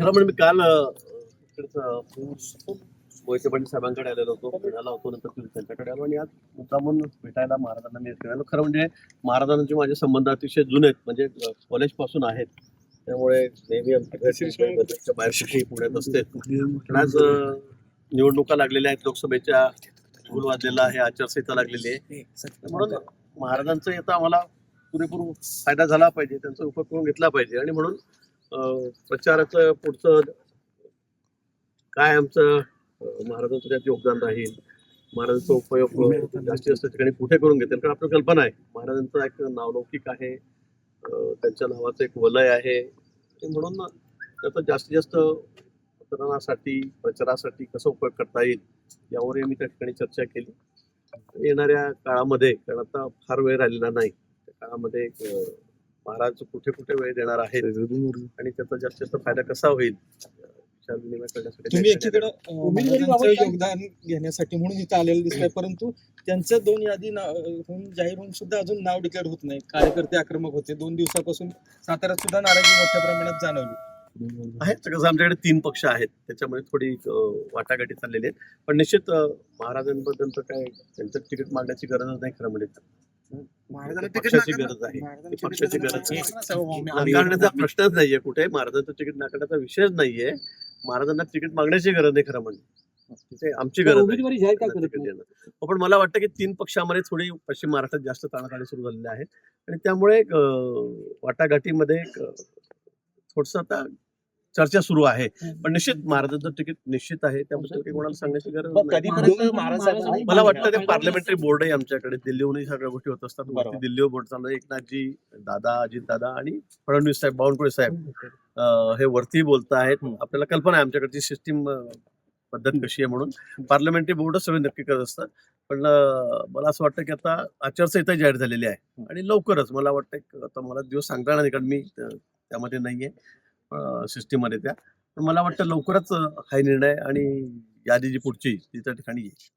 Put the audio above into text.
खरं म्हणजे मी काल मोहिते पाटील साहेबांकडे आलेलो होतो पुण्याला होतो नंतर त्यांच्याकडे आलो आणि आज मुद्दामून भेटायला महाराजांना मी आलो. खरं म्हणजे महाराजांचे माझे संबंध अतिशय जुने आहेत म्हणजे कॉलेजपासून आहेत. त्यामुळे नेहमी आमची भेट मुंबईच्या बाहेर कुठेही पुण्यात असते. आज निवडणुका लागलेल्या आहेत लोकसभेच्या फुल वाजलेला आहे आचारसंहिता लागलेली आहे. म्हणून महाराजांचा याचा आम्हाला पुरेपूर फायदा झाला पाहिजे त्यांचा उपयोग करून घेतला पाहिजे आणि म्हणून प्रचाराचं पुढचं काय आमचं महाराजांचं त्यात योगदान राहील महाराजांचा उपयोग जास्तीत जास्त ठिकाणी कुठे करून घेतील? कारण आपली कल्पना आहे. महाराजांचं एक नावलौकिक आहे त्यांच्या नावाचं एक वलय आहे. म्हणून त्याचा जास्तीत जास्त मतदानासाठी प्रचारासाठी कसा उपयोग करता येईल यावरही मी त्या ठिकाणी चर्चा केली. येणाऱ्या काळामध्ये कारण आता फार वेळ राहिलेला नाही त्या काळामध्ये महाराज कुठे कुठे वेळ देणार आहेत? आणि त्याचा जास्तीत जास्त फायदा कसा होईल? विचार विनिमय करण्यासाठी तुम्ही एकीकडे योगदान घेण्यासाठी म्हणून इथं आलेलं दिसतंय परंतु त्यांचं दोन यादी ना- होऊन जाहीर होऊन सुद्धा अजून नाव डिक्लेअर होत नाही. कार्यकर्ते आक्रमक होते. दोन दिवसापासून साताऱ्यात सुद्धा नाराजी मोठ्या प्रमाणात जाणवली. आहेत कसं आमच्याकडे तीन पक्ष आहेत. त्याच्यामध्ये थोडी अं, वाटाघाटी चाललेली आहेत. पण निश्चित अं, महाराजांबद्दल तर काय त्यांचं तिकीट मागण्याची गरजच नाही खरं म्हणजे पक्षाची गरज आहे. पक्षाची गरज नाकारण्याचा प्रश्नच नाहीये कुठे. महाराजांचं तिकीट नाकारण्याचा विषयच नाहीये. महाराजांना तिकीट मागण्याची गरज नाही खरं म्हणजे. आमची गरज आहे. हो, पण मला वाटतं की तीन पक्षामध्ये थोडी पश्चिम महाराष्ट्रात जास्त ताणाताणी सुरू झालेली आहे. आणि त्यामुळे वाटाघाटीमध्ये थोडस आता चर्चा सुरू आहे. पण निश्चित महाराजांचं तिकीट निश्चित आहे. त्याबद्दल काही कोणाला सांगण्याची गरज मला वाटतं ते पार्लमेंटरी बोर्ड आहे आमच्याकडे. दिल्लीहूनही सगळ्या गोष्टी होत असतात. दिल्लीवर बोर्ड चालू. एकनाथजी दादा अजित दादा आणि फडणवीस साहेब बावनकुळे साहेब. अं, हे वरती बोलत आहेत आपल्याला कल्पना आहे आमच्याकडची सिस्टीम पद्धत कशी आहे म्हणून. पार्लमेंटरी बोर्डच सगळे नक्की करत असतात. पण मला असं वाटतं की आता आचारसंहिता जाहीर झालेली आहे. आणि लवकरच मला वाटतं आता मला दिवस सांगता येणार नाही कारण मी त्या- त्यामध्ये नाहीये. सिस्टीममध्ये त्या. तर मला वाटतं लवकरच हा निर्णय आणि यादी जी पुढची ती त्या ठिकाणी येईल.